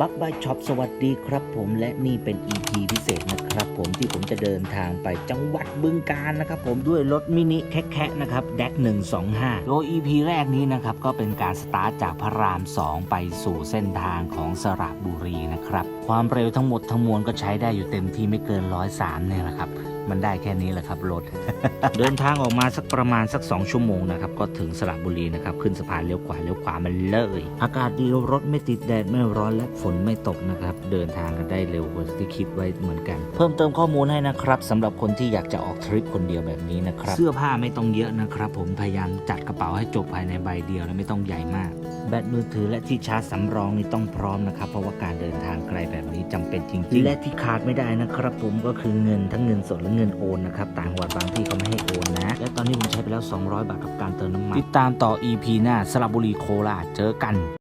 บักบายช็อปสวัสดีครับผมและนี่เป็น EP พิเศษนะครับผมที่ผมจะเดินทางไปจังหวัดบึงกาฬนะครับผมด้วยรถมินิแคะนะครับแดก125 โดย EP แรกนี้นะครับก็เป็นการสตาร์ทจากพระราม 2 ไปสู่เส้นทางของสระบุรีนะครับ ความเร็วทั้งหมดทั้งมวลก็ใช้ได้อยู่เต็มที่ไม่เกิน 103เนี่ยแหละครับ มันได้แค่นี้แหละครับรถ เดินทางออกมาสักประมาณสัก 2 ชั่วโมงนะครับ ก็ถึงสระบุรีนะครับ ขึ้นสะพานเลี้ยวขวาเลี้ยวขวามันเลย อากาศดีรถไม่ติดแดดไม่ร้อนและฝนไม่ตกนะครับ เดินทางกันได้เร็วกว่าที่คิดไว้เหมือนกัน เพิ่มเติมข้อมูลให้นะครับสำหรับคนที่อยากจะออกทริปคนเดียวแบบนี้นะครับ เสื้อผ้าไม่ต้องเยอะนะครับ ผมพยายามจัดกระเป๋าให้จบภายในใบเดียวและไม่ต้องใหญ่มาก แบตมือถือและที่ชาร์จสำรองนี่ต้องพร้อมนะครับเพราะว่าการเดินทางไกลแบบนี้ จำเป็นจริงๆ และที่ขาดไม่ได้นะครับ ผมก็คือเงินทั้งเงินสดและเงินโอนนะครับต่างจังหวัดบางที่เขาไม่ให้โอนนะ และตอนนี้ผมใช้ไปแล้ว 200 บาทกับการเติมน้ำมัน ติดตามต่อ EP หน้าสระบุรีโคราชเจอกัน